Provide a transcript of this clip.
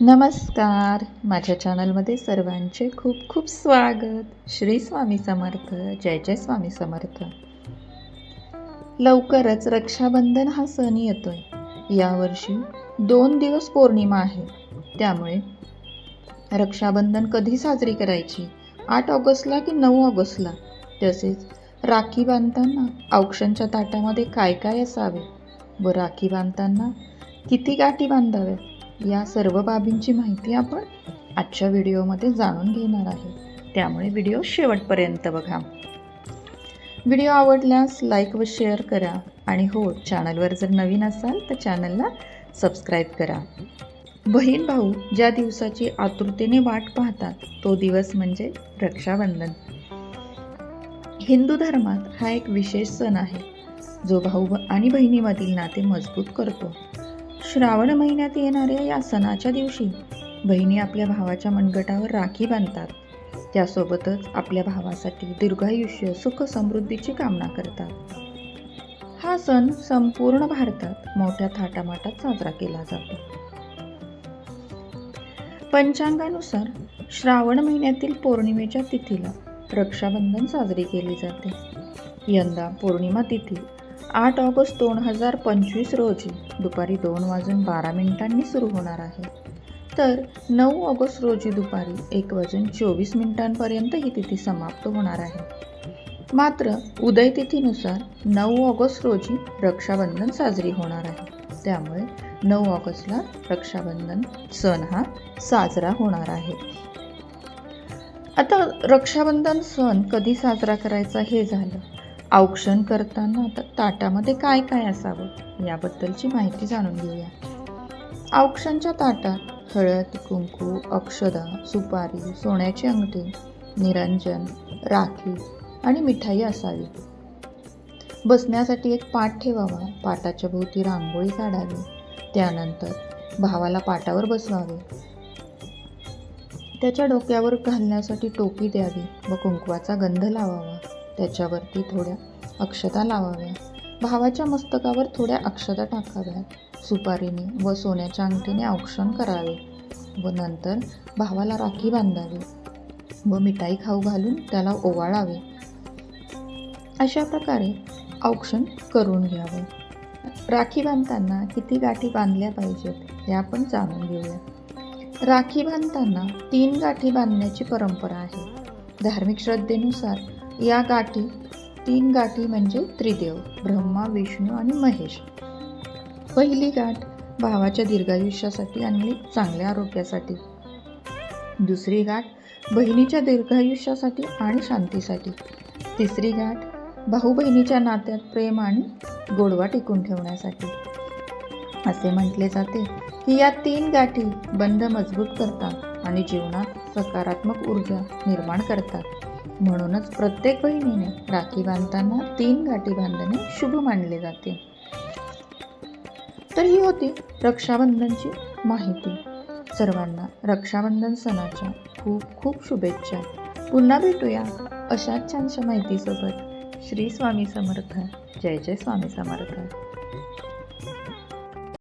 नमस्कार. माझ्या चॅनलमध्ये सर्वांचे खूप खूप स्वागत. श्री स्वामी समर्थ. जय जय स्वामी समर्थ. लवकरच रक्षाबंधन हा सण येतोय. यावर्षी दोन दिवस पौर्णिमा आहे. त्यामुळे रक्षाबंधन कधी साजरी करायची? आठ ऑगस्टला की नऊ ऑगस्टला? तसेच राखी बांधताना औक्षणच्या ताटामध्ये काय काय असावे? व राखी बांधताना किती गाठी बांधाव्यात? या सर्व बाबींची माहिती आपण आजच्या व्हिडिओमध्ये जाणून घेणार आहे. त्यामुळे व्हिडिओ शेवटपर्यंत बघा. व्हिडिओ आवडल्यास लाईक व शेअर करा आणि हो चॅनलवर जर नवीन असाल तर चॅनलला सबस्क्राईब करा. बहीण भाऊ ज्या दिवसाची आतुरतेने वाट पाहतात तो दिवस म्हणजे रक्षाबंधन. हिंदू धर्मात हा एक विशेष सण आहे जो भाऊ आणि बहिणीमधील नाते मजबूत करतो. श्रावण महिन्यात येणाऱ्या या सणाच्या दिवशी बहिणी आपल्या भावाच्या मनगटावर राखी बांधतात. त्यासोबतच आपल्या भावासाठी दीर्घायुष्य सुख समृद्धीची कामना करतात. हा सण संपूर्ण भारतात मोठ्या थाटामाटात साजरा केला जातो. पंचांगानुसार श्रावण महिन्यातील पौर्णिमेच्या तिथीला रक्षाबंधन साजरी केली जाते. यंदा पौर्णिमा तिथी आठ ऑगस्ट दोन हजार पंचवीस रोजी दुपारी दोन वाजून बारा मिनिटांनी सुरू होणार आहे. तर नऊ ऑगस्ट रोजी दुपारी एक वाजून चोवीस मिनिटांपर्यंत ही तिथी समाप्त होणार आहे. मात्र उदय तिथीनुसार नऊ ऑगस्ट रोजी रक्षाबंधन साजरी होणार आहे. त्यामुळे नऊ ऑगस्टला रक्षाबंधन सण हा साजरा होणार आहे. आता रक्षाबंधन सण कधी साजरा करायचा हे झालं. औक्षण करताना आता ताटामध्ये काय काय असावं याबद्दलची माहिती जाणून घेऊया. औक्षणच्या ताटात हळद कुंकू अक्षदा सुपारी सोन्याची अंगठी निरंजन राखी आणि मिठाई असावी. बसण्यासाठी एक पाट ठेवावा पाटाच्या भोवती रांगोळी काढावी त्यानंतर भावाला पाटावर बसवावे. त्याच्या डोक्यावर घालण्यासाठी टोपी द्यावी व कुंकवाचा गंध लावावा. त्याच्यावरती थोड्या अक्षता लावाव्या. भावाच्या मस्तकावर थोड्या अक्षता टाकाव्यात सुपारीने व सोन्याच्या अंगठीने औक्षण करावे व नंतर भावाला राखी बांधावी व मिठाई खाऊ घालून त्याला ओवाळावे. अशा प्रकारे औक्षण करून घ्यावं. राखी बांधताना किती गाठी बांधल्या पाहिजेत हे आपण जाणून घेऊया. राखी बांधताना तीन गाठी बांधण्याची परंपरा आहे. धार्मिक श्रद्धेनुसार या गाठी तीन गाठी म्हणजे त्रिदेव ब्रह्मा विष्णू आणि महेश. पहिली गाठ भावाच्या दीर्घायुष्यासाठी आणि चांगल्या आरोग्यासाठी. दुसरी गाठ बहिणीच्या दीर्घायुष्यासाठी आणि शांतीसाठी. तिसरी गाठ भाऊ बहिणीच्या नात्यात प्रेम आणि गोडवा टिकून ठेवण्यासाठी. असे म्हटले जाते की या तीन गाठी बंध मजबूत करतात आणि जीवनात सकारात्मक ऊर्जा निर्माण करतात. म्हणूनच प्रत्येक बहिणीने राखी बांधताना तीन गाठी बांधणे शुभ मानले जाते. तर ही होती रक्षाबंधनची माहिती. सर्वांना रक्षाबंधन सणाच्या खूप खूप शुभेच्छा. पुन्हा भेटूया अशाच छानशा माहितीसोबत. श्री स्वामी समर्थ. जय जय स्वामी समर्थ.